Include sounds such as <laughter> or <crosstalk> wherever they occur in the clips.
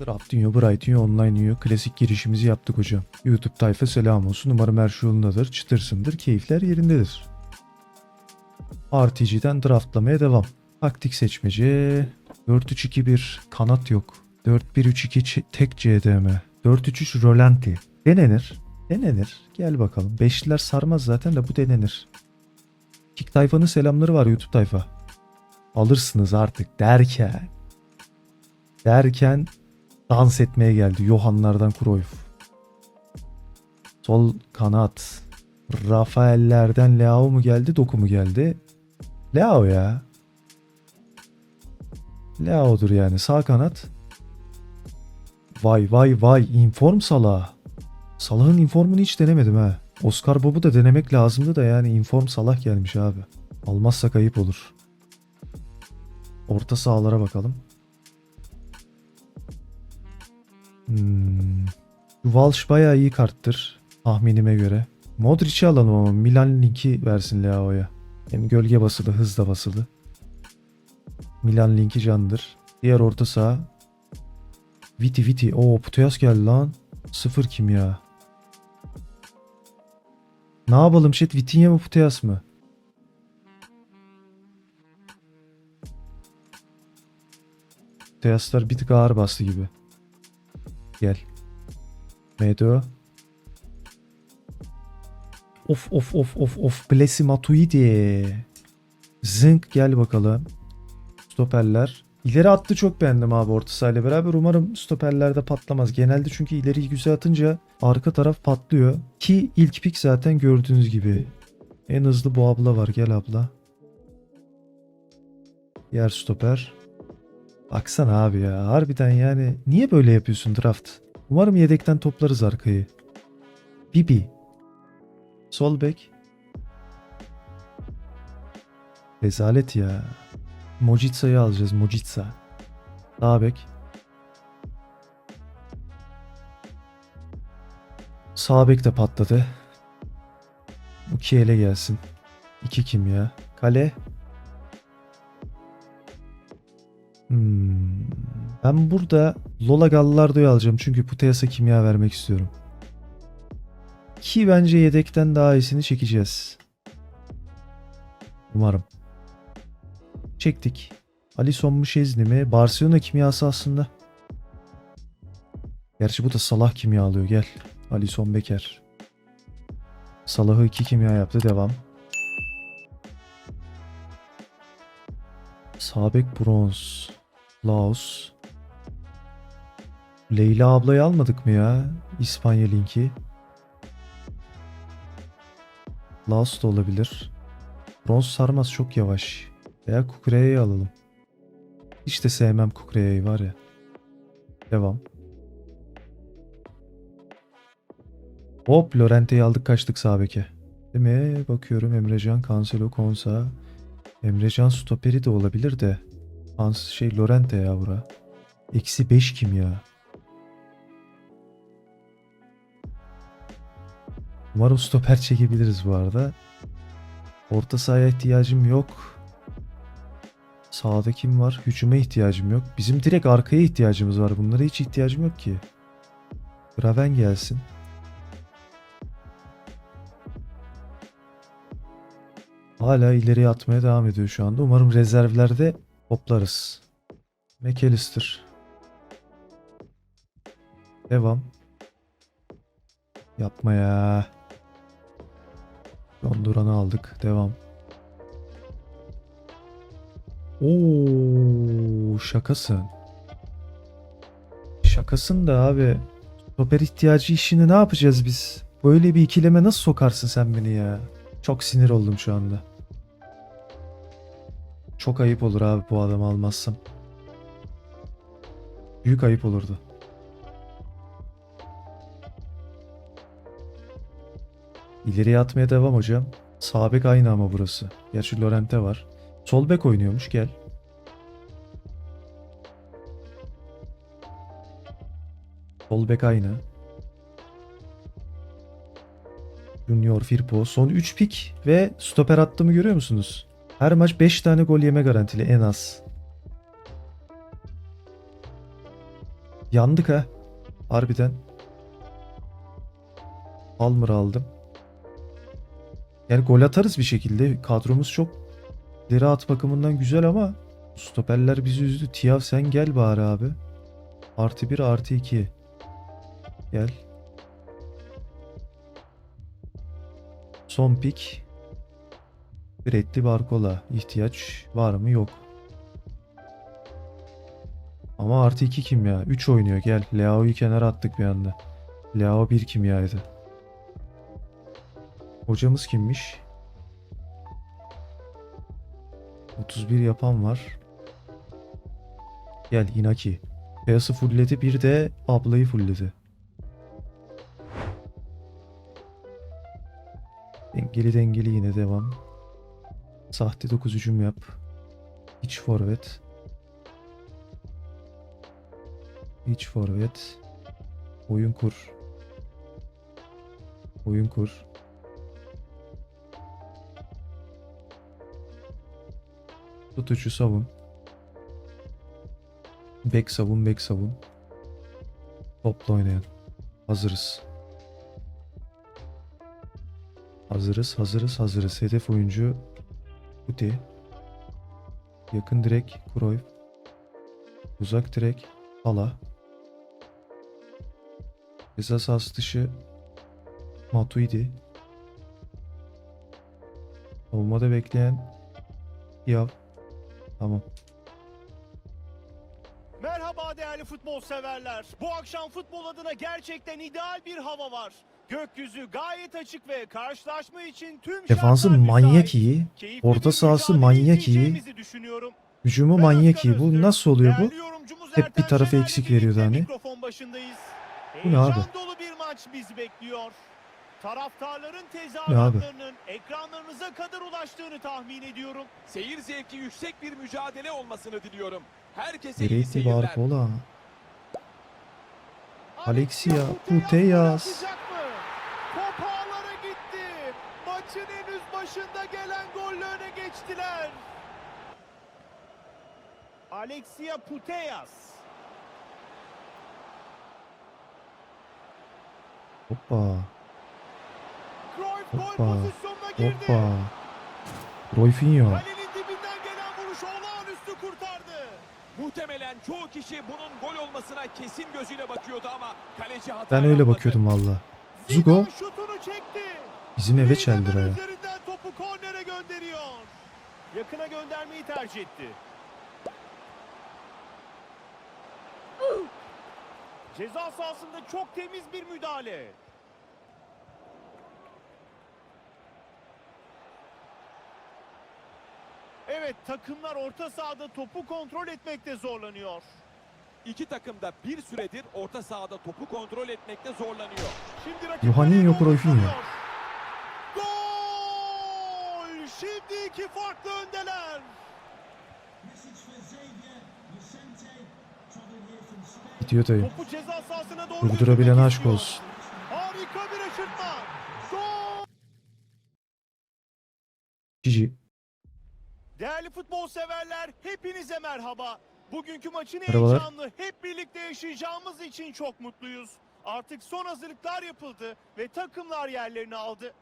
Draftinho, Brightinho, Online'yo klasik girişimizi yaptık hocam. YouTube tayfa selam olsun. Umarım her şey yolundadır, çıtırsındır, keyifler yerindedir. RTG'den draftlamaya devam. Taktik seçmece. 4-3-2-1 kanat yok. 4-1-3-2 ç- tek CDM. 4-3-3 rolanti. Denenir. Denenir. Gel bakalım. Beşliler sarmaz zaten de bu denenir. Kick tayfanın selamları var YouTube tayfa. Alırsınız artık derken. Derken dans etmeye geldi. Johannlardan Cruyff. Sol kanat. Rafaellerden Leao mu geldi, Doku mu geldi? Leao ya. Leao'dur yani. Sağ kanat. Vay vay vay. Inform Salah. Salah'ın informunu hiç denemedim ha. Oscar Bob'u da denemek lazımdı da yani inform Salah gelmiş abi. Almazsak ayıp olur. Orta sahalara bakalım. Hmm. Walsh bayağı iyi karttır. Tahminime göre. Modric'i alalım ama Milan linki versin Leao'ya. Hem gölge basılı, hız da basılı. Milan linki candır. Diğer orta saha. Viti Viti. Oo Putyas geldi lan. Sıfır kimya. Ne yapalım chat? Vitinha mı Putyas mı? Putyaslar bir tık ağır bastı gibi. Gel. Medo. Of of of of of. Blessy Matuidi. Zınk gel bakalım. Stoperler. İleri attı çok beğendim abi orta sahayla beraber. Umarım stoperlerde patlamaz. Genelde çünkü ileriyi güzel atınca arka taraf patlıyor. Ki ilk pik zaten gördüğünüz gibi. En hızlı bu abla var. Gel abla. Diğer stoper. Baksana abi ya. Harbiden yani. Niye böyle yapıyorsun draft? Umarım yedekten toplarız arkayı. Bibi. Sol bek. Rezalet ya. Mojitsa'yı alacağız. Mojitsa. Sağ bek. Sağ bek de patladı. Bu ele gelsin. İki kim ya? Kale. Hmm. Ben burada Lola Gallardo'yu alacağım çünkü Putellas'a kimya vermek istiyorum. Ki bence yedekten daha iyisini çekeceğiz. Umarım. Çektik. Alisson mu Şezni mi? Barcelona kimyası aslında. Gerçi bu da Salah kimya alıyor. Gel. Alisson Beker. Salah'ı iki kimya yaptı. Devam. Sabek bronz. Laos. Leyla ablayı almadık mı ya? İspanya linki. Laos da olabilir. Bronz sarmaz çok yavaş. Veya Kukure'yi alalım. Hiç de sevmem Kukure'yi var ya. Devam. Hop Lorente'yi aldık kaçtık sağ beke. Değil mi? Bakıyorum Emrecan, Cancelo, Konsa. Emrecan stoperi de olabilir de. Hans şey Lorente ya bura. Eksi 5 kim ya? Umarım stoper çekebiliriz bu arada. Orta sahaya ihtiyacım yok. Sağda kim var? Hücuma ihtiyacım yok. Bizim direkt arkaya ihtiyacımız var. Bunlara hiç ihtiyacım yok ki. Graven gelsin. Hala ileriye atmaya devam ediyor şu anda. Umarım rezervlerde toplarız. McAllister. Devam. Yapma ya. Donduran'ı aldık. Devam. Oo, şakasın. Şakasın da abi. Stoper ihtiyacı işini ne yapacağız biz? Böyle bir ikileme nasıl sokarsın sen beni ya? Çok sinir oldum şu anda. Çok ayıp olur abi bu adamı almazsam. Büyük ayıp olurdu. İleriye atmaya devam hocam. Sağ bek aynı ama burası. Gerçi Lorente var. Sol bek oynuyormuş gel. Sol bek aynı. Junior Firpo. Son 3 pik ve stoper attığımı görüyor musunuz? Her maç 5 tane gol yeme garantili en az. Yandık ha. Harbiden. Palmer aldım. Yani gol atarız bir şekilde. Kadromuz çok ileri at bakımından güzel ama stoperler bizi üzdü. Tiav sen gel bari abi. Artı 1 artı 2. Gel. Son pik. Bretli Barcola. İhtiyaç var mı? Yok. Ama artı 2 kimya. 3 oynuyor gel. Leao'yu kenara attık bir anda. Leao 1 kimyaydı. Hocamız kimmiş? 31 yapan var. Gel Inaki. Beyazı fullledi bir de ablayı fullledi. Dengeli dengeli yine devam. Sahte 9 hücum yap. İç forvet. İç forvet. Oyun kur. Oyun kur. Tutucu savun. Bek savun, bek savun. Topla oynayan. Hazırız. Hazırız, hazırız, hazırız. Hedef oyuncu Kuti. Yakın direk Cruyff. Uzak direk Hala. Ceza sahası dışı Matuidi. Savunmada bekleyen Yav. Tamam. Merhaba değerli futbol severler. Bu akşam futbol adına gerçekten ideal bir hava var. Gökyüzü gayet açık ve karşılaşma için tüm Defansı manyak iyi. Orta sahası manyak iyi. Hücumu manyak iyi. Bu nasıl oluyor bu? Hep bir tarafı eksik veriyordu hani. Bu ne abi? Heyecan dolu bir maç bizi bekliyor. Taraftarların abi? tezahüratlarının ekranlarınıza kadar ulaştığını tahmin ediyorum. Seyir zevki yüksek bir mücadele olmasını diliyorum. Herkese iyi Gretti seyirler. Barcola. Alexia Putellas. Atacak mı? Top ağlara gitti. Maçın henüz başında gelen golle öne geçtiler. Alexia Putellas. Hoppa. Cruyff gol Hoppa. pozisyonuna girdi. Hoppa. Royfinho. Kalenin dibinden gelen vuruş olağanüstü kurtardı. Muhtemelen çoğu kişi bunun gol olmasına kesin gözüyle bakıyordu ama kaleci hata Ben öyle yapmadı. bakıyordum valla. Zugo bizim eve çeldir üzerinden topu kornere gönderiyor. Yakına göndermeyi tercih etti. Ceza sahasında çok temiz bir müdahale. Evet takımlar orta sahada topu kontrol etmekte zorlanıyor. İki takım da bir süredir orta sahada topu kontrol etmekte zorlanıyor. Şimdi doğru Cruyff'inho. Gol! Şimdi iki farklı öndeler. Gidiyor dayı. Topu ceza sahasına doğru Durdurabilen götürmek aşk olsun. Harika bir aşırtma. Gol! Cici. Değerli futbol severler hepinize merhaba. Bugünkü maçın Merhabalar. heyecanlı hep birlikte yaşayacağımız için çok mutluyuz. Artık son hazırlıklar yapıldı ve takımlar yerlerini aldı.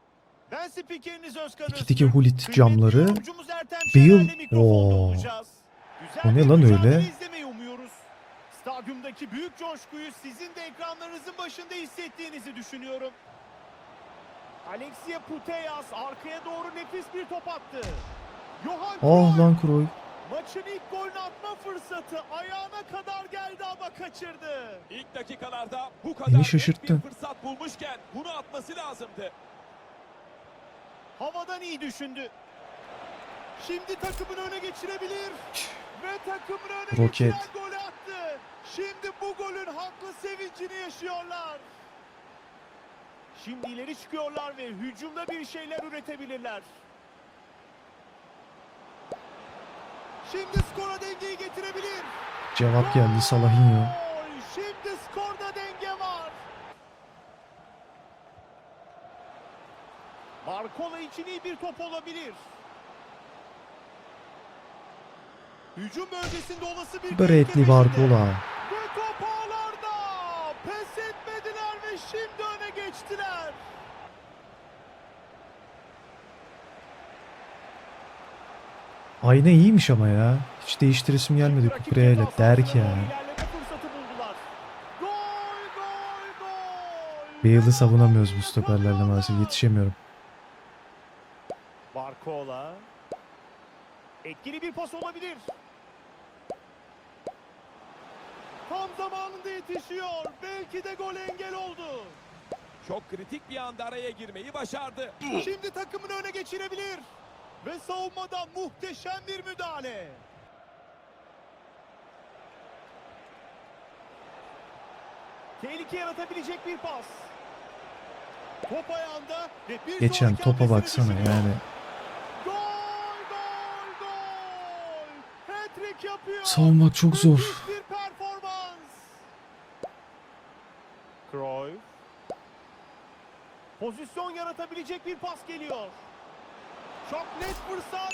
Ben spikeriniz Özkan Öztürk. tiki hulit camları. Bale. Oo. O ne lan öyle? Stadyumdaki büyük coşkuyu sizin de ekranlarınızın başında hissettiğinizi düşünüyorum. Alexia Putellas arkaya doğru nefis bir top attı. Johan Ah Cruyff lan Cruyff. Maçın ilk golünü atma fırsatı ayağına kadar geldi ama kaçırdı. İlk dakikalarda bu Beni kadar şaşırttın. bir fırsat bulmuşken bunu atması lazımdı. Havadan iyi düşündü. Şimdi takımını öne geçirebilir. Ve takımını öne Roket. geçiren golü attı. Şimdi bu golün haklı sevincini yaşıyorlar. Şimdi ileri çıkıyorlar ve hücumda bir şeyler üretebilirler. Şimdi skora dengeyi getirebilir. Cevap geldi Salah'ın ya. Şimdi skorda denge var. Barkola için iyi bir top olabilir. Hücum bölgesinde olası bir Bretli Barkola. Ve top ağlarda. Pes etmediler ve şimdi öne geçtiler. Ayna iyiymiş ama ya. Hiç değiştiresim gelmedi Kukure'yle. ceza Der ki sahasına yani. doğru ilerleme fırsatı buldular. Gol, gol, gol. Bale'ı savunamıyoruz bu stoperlerle maalesef. Yetişemiyorum. Barcola. Etkili bir pas olabilir. Tam zamanında yetişiyor. Belki de gol engel oldu. Çok kritik bir anda araya girmeyi başardı. Şimdi takımını öne geçirebilir. Ve savunmadan muhteşem bir müdahale. Tehlike yaratabilecek bir pas. Top ayağında ve bir Geçen topa baksana düşünüyor. yani. Gol, gol, gol. Hat-trick yapıyor. Savunmak çok zor. Bir performans. Cruyff. Pozisyon yaratabilecek bir pas geliyor. Çok net fırsat.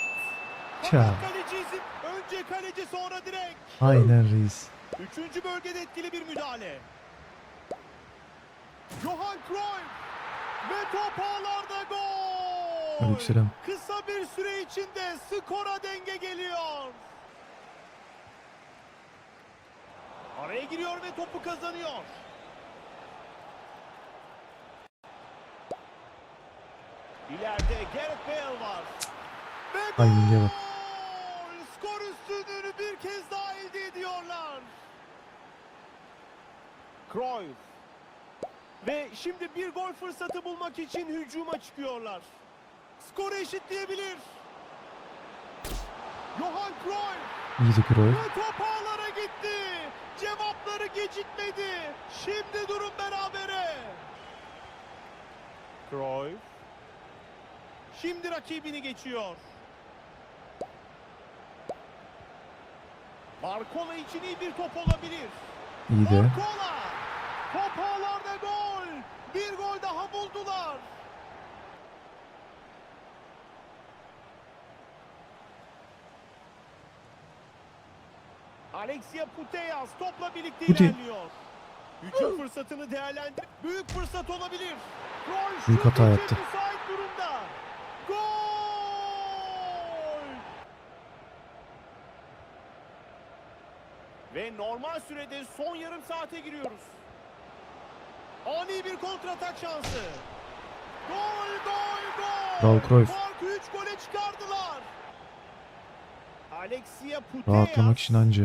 Ya. kaleci izin. Önce kaleci sonra direkt. Aynen reis. Üçüncü bölgede etkili bir müdahale. Johan Cruyff. Ve top ağlarda gol. Aleykümselam. Kısa bir süre içinde skora denge geliyor. Araya giriyor ve topu kazanıyor. İleride Gareth Bale var. Ve gol! Timing'e bak. Skor üstünlüğünü bir kez daha elde ediyorlar. Cruyff. Ve şimdi bir gol fırsatı bulmak için hücuma çıkıyorlar. Skoru eşitleyebilir. Johan Cruyff İyiydi Cruyff. ve top ağlara gitti. Cevapları gecikmedi. Şimdi durum berabere. Cruyff. Şimdi rakibini geçiyor. Barcola için iyi bir top olabilir. İyi de. Barcola. Top ağlarda gol. Bir gol daha buldular. Alexia Putellas topla birlikte Puti. ilerliyor. Hücum fırsatını değerlendir. Büyük fırsat olabilir. Büyük hata yaptı. müsait durumda. Gol! Ve normal sürede son yarım saate giriyoruz. Ani bir kontratak şansı. Gol, gol, gol. Bravo Cruyff. Farkı 3 gole çıkardılar. Alexia Putellas. Rahatlamak için anca.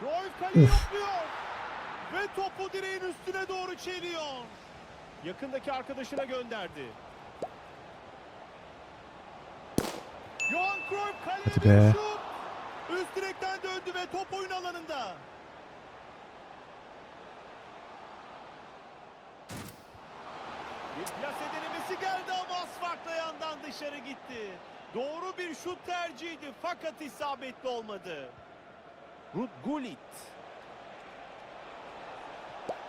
Cruyff kaleyi Uf. yokluyor. Ve topu direğin üstüne doğru çeliyor. Yakındaki arkadaşına gönderdi. Johan Cruyff kaleye Hadi be. Üst direkten döndü ve top oyun alanında. Bir plase denemesi geldi ama az farkla yandan dışarı gitti. Doğru bir şut tercihiydi fakat isabetli olmadı. Rud Gullit.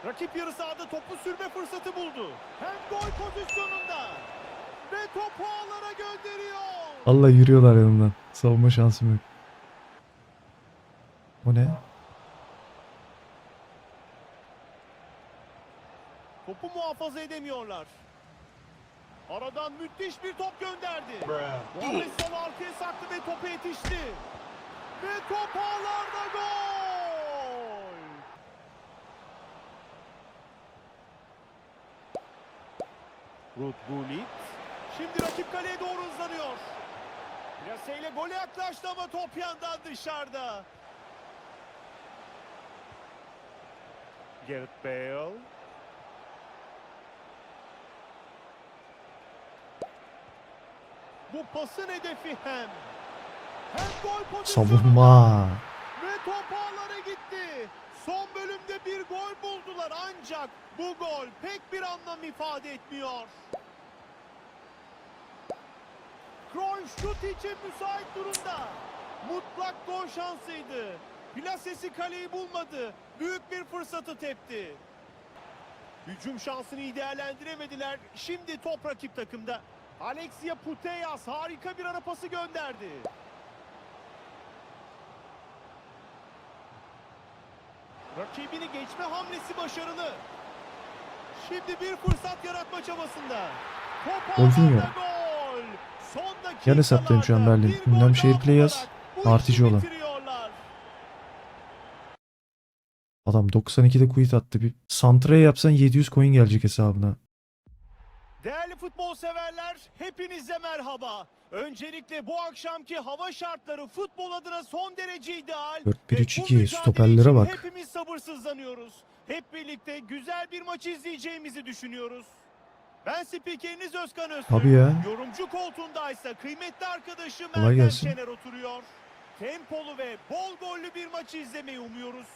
Rakip yarı sahada topu sürme fırsatı buldu. Hem gol pozisyonunda. Ve topu ağlara gönderiyor. Allah yürüyorlar yanımdan. Savunma şansım yok. O ne? Topu muhafaza edemiyorlar. Aradan müthiş bir top gönderdi. Muhammed Salah arkaya saktı ve topa yetişti. Ve top ağlarda gol. Ruth Gullit. Şimdi rakip kaleye doğru hızlanıyor. Plaseyle gole yaklaştı ama top yandan dışarıda. Gareth Bale. Bu pasın hedefi hem. Hem gol pozisyonu Savunma. ve top ağlara gitti. Son bölümde bir gol buldular ancak bu gol pek bir anlam ifade etmiyor. Cruyff şut için müsait durumda. Mutlak gol şansıydı. Plasesi kaleyi bulmadı. Büyük bir fırsatı tepti. Hücum şansını iyi değerlendiremediler. Şimdi top rakip takımda. Alexia Putellas harika bir ara pası gönderdi. Rakibini geçme hamlesi başarılı. Şimdi bir fırsat yaratma çabasında. Top ağlarda gol. Son Gel hesaplayayım şu an Berlin. Ünlem şehir play yaz. Artıcı olan. Adam 92'de quit attı. Bir santraya yapsan 700 coin gelecek hesabına. Değerli futbol severler, hepinize merhaba. Öncelikle bu akşamki hava şartları futbol adına son derece ideal. 4-1-3-2, Ve bu mücadele stoperlere bak. Hepimiz sabırsızlanıyoruz. Hep birlikte güzel bir maç izleyeceğimizi düşünüyoruz. Ben spikeriniz Özkan Öztürk. Tabii ya. Yorumcu koltuğundaysa kıymetli arkadaşım Kolay Erden gelsin. Şener oturuyor. Tempolu ve bol gollü bir maçı izlemeyi umuyoruz.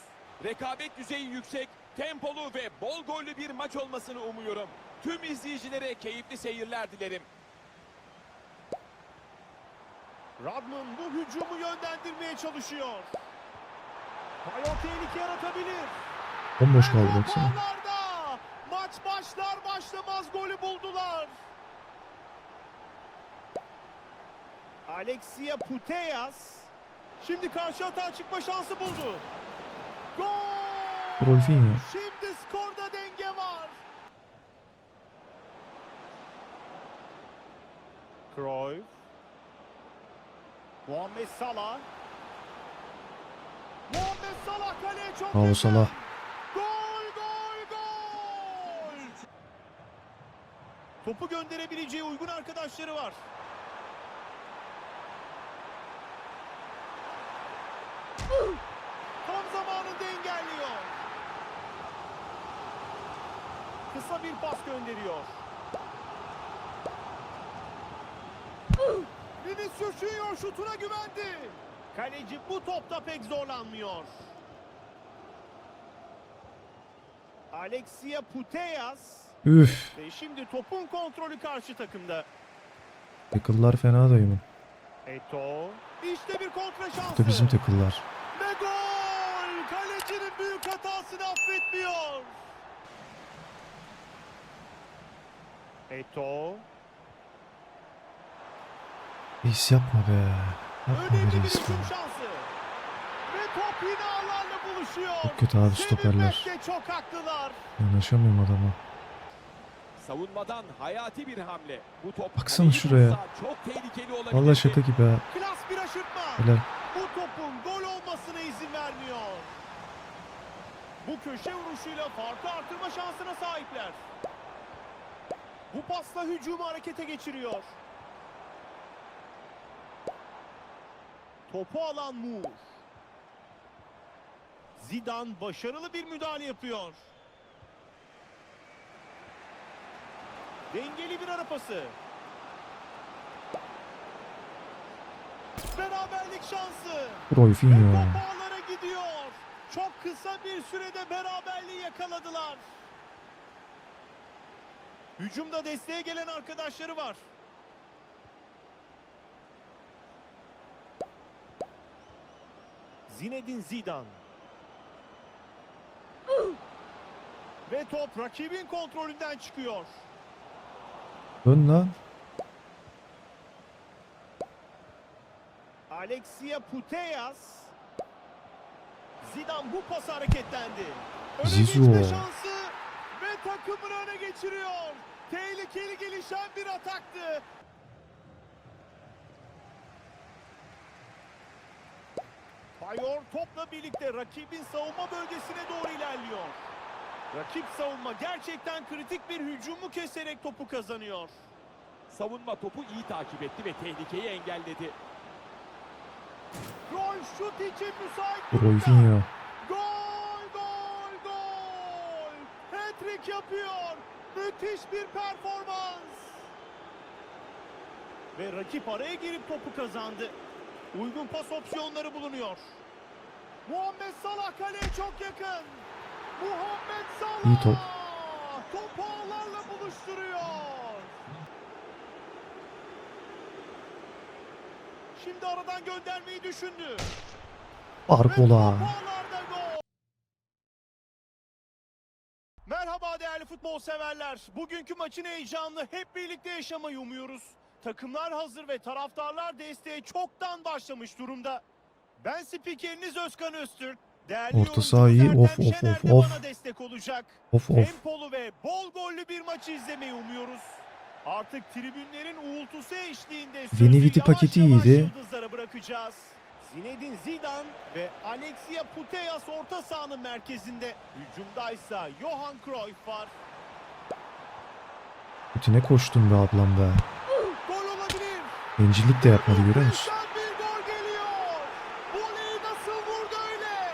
Rekabet düzeyi yüksek, tempolu ve bol gollü bir maç olmasını umuyorum. Tüm izleyicilere keyifli seyirler dilerim. Radman bu hücumu yönlendirmeye çalışıyor. Bayo tehlike yaratabilir. Bomboş kaldı baksana. Maç başlar başlamaz golü buldular. Alexia Putellas şimdi karşı atağa çıkma şansı buldu. Gol! Rolfinho. Şimdi skorda denge var. Cruyff. Muhammed Salah. Muhammed Salah kaleye çok Bravo yakın. Salah. Gol gol gol. Topu gönderebileceği uygun arkadaşları var. Tam zamanında engelliyor. Kısa bir pas gönderiyor. Vinicius Junior şutuna güvendi. Kaleci bu topta pek zorlanmıyor. Alexia Putellas Üf. ve şimdi topun kontrolü karşı takımda. Tackle'lar fena dayımın. Eto. İşte bir kontra şansı. Da bizim tackle'lar. Ve gol! Kalecinin büyük hatasını affetmiyor. Eto. Reis yapma be. Yapma be reis be. hücum şansı. Ve top yine ağlarla buluşuyor. Çok kötü abi stoperler. Sevinmekte çok haklılar. Yanaşamıyorum adama. Savunmadan hayati bir hamle. Bu top Baksana şuraya. Çok tehlikeli olabilir. Vallahi şaka gibi ha. Klas bir aşırtma. Helal. Bu topun gol olmasına izin vermiyor. Bu köşe vuruşuyla farkı artırma şansına sahipler. Bu pasla hücumu harekete geçiriyor. Topu alan Moore. Zidane başarılı bir müdahale yapıyor. Dengeli bir ara pası. Beraberlik şansı. Ve top ağlara gidiyor. Çok kısa bir sürede beraberliği yakaladılar. Hücumda desteğe gelen arkadaşları var. Zinedine Zidane. Ve top rakibin kontrolünden çıkıyor. Dön lan. Alexia Putellas. Zidane bu pas hareketlendi. Öne Zizou. geçme şansı takımını öne geçiriyor. Tehlikeli gelişen bir ataktı. Bayor topla birlikte rakibin savunma bölgesine doğru ilerliyor. Rakip savunma gerçekten kritik bir hücumu keserek topu kazanıyor. Savunma topu iyi takip etti ve tehlikeyi engelledi. Gol şut için müsait durumda. Hat-trick yapıyor. Müthiş bir performans. Ve rakip araya girip topu kazandı. Uygun pas opsiyonları bulunuyor. Muhammed Salah kaleye çok yakın. Muhammed Salah! İyi top. Topu ağlarla buluşturuyor. Şimdi aradan göndermeyi düşündü. Barcola. Merhaba futbol severler. Bugünkü maçın heyecanını hep birlikte yaşamayı umuyoruz. Takımlar hazır ve taraftarlar desteğe çoktan başlamış durumda. Ben spikeriniz Özkan Öztürk. Değerli Orta saha iyi. Of, of, of, of. destek olacak. Of of. Tempolu ve bol gollü bir maçı izlemeyi umuyoruz. Artık tribünlerin uğultusu eşliğinde Veni sözü Vidi yavaş paketi iyiydi. Zinedine Zidane ve Alexia Putellas orta sahanın merkezinde. Hücumdaysa Johan Cruyff var. Bütüne koştum be ablam be. Gol olabilir. Bencillik de yapmadı görüyor musun? Bir gol geliyor. Voleyi nasıl vurdu öyle?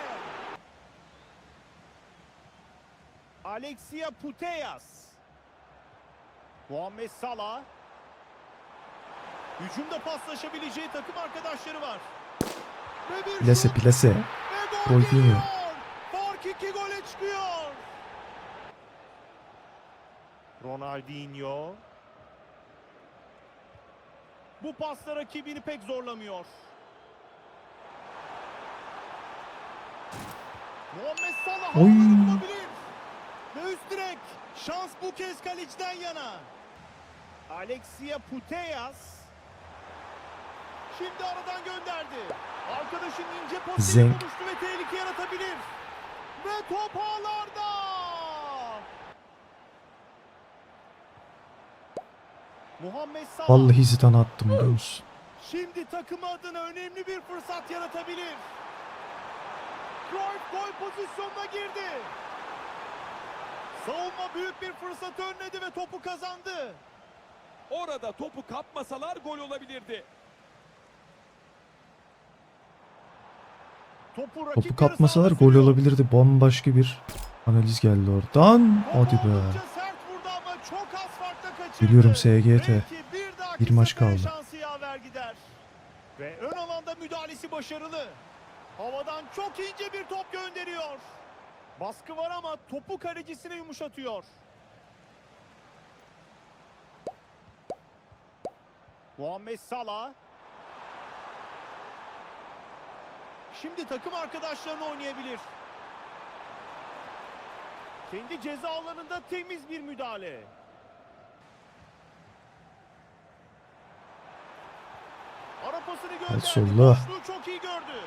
Alexia Putellas. Muhammed Salah. Hücumda paslaşabileceği takım arkadaşları var. Plase plase. gol geliyor. Fark iki gole çıkıyor. Ronaldinho. Bu pasta rakibini pek zorlamıyor. Muhammed Salah Oy. bulabilir. Ve üst direk. Şans bu kez kaleciden yana. Alexia Putellas. Şimdi aradan gönderdi. Arkadaşın ince pozisyonu Zenk. ve tehlike yaratabilir. Ve top ağlarda. Muhammed Salah. Vallahi Zidane attım biliyor musun? Şimdi takımı adına önemli bir fırsat yaratabilir. Cruyff gol pozisyonuna girdi. Savunma büyük bir fırsat önledi ve topu kazandı. Orada topu kapmasalar gol olabilirdi. Topu, Topu kapmasalar gol olabilirdi. Bambaşka bir analiz geldi oradan. Hadi be. Biliyorum SGT. Bir, maç kaldı. Ve ön alanda müdahalesi başarılı. Havadan çok ince bir top gönderiyor. Baskı var ama topu kalecisine yumuşatıyor. Muhammed Salah. Şimdi takım arkadaşlarını oynayabilir. Kendi ceza alanında temiz bir müdahale. Ara pasını gönderdi. Boşluğu çok iyi gördü.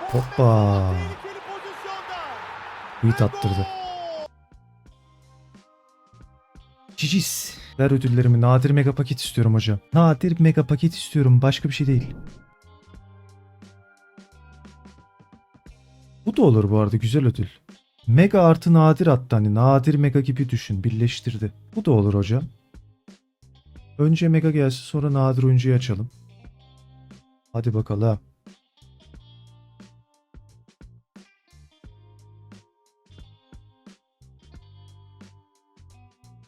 Hoppa. Ve attırdı. Cicis. Ver ödüllerimi. Nadir mega paket istiyorum hocam. Nadir mega paket istiyorum. Başka bir şey değil. Da olur bu arada. Güzel ödül. Mega artı nadir attı. Hani nadir mega gibi düşün. Birleştirdi. Bu da olur hocam. Önce mega gelsin sonra nadir oyuncuyu açalım. Hadi bakalım.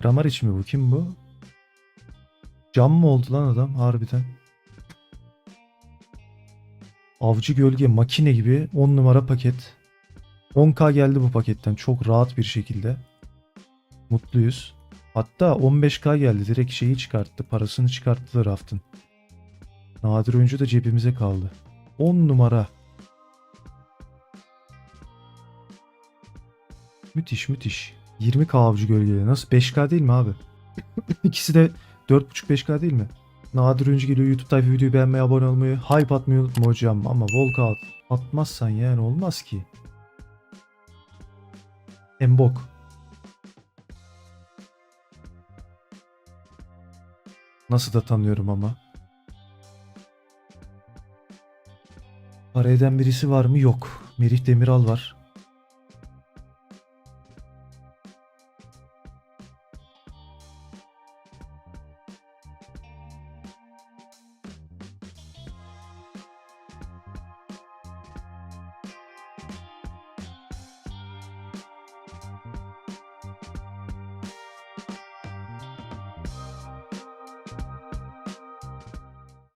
Kramaric mi bu? Kim bu? Cam mı oldu lan adam harbiden? Avcı gölge makine gibi 10 numara paket. 10k geldi bu paketten çok rahat bir şekilde. Mutluyuz. Hatta 15k geldi. Direkt şeyi çıkarttı. Parasını çıkarttı raftın. Nadir oyuncu da cebimize kaldı. 10 numara. Müthiş müthiş. 20k avcı gölgeli. Nasıl? 5k değil mi abi? <laughs> İkisi de 4.5-5k değil mi? Nadir oyuncu geliyor. YouTube tayfa videoyu beğenmeyi, abone olmayı, hype atmayı unutma hocam. Ama Volka at. Atmazsan yani olmaz ki. Embok. Nasıl da tanıyorum ama. Para eden birisi var mı? Yok. Merih Demiral var.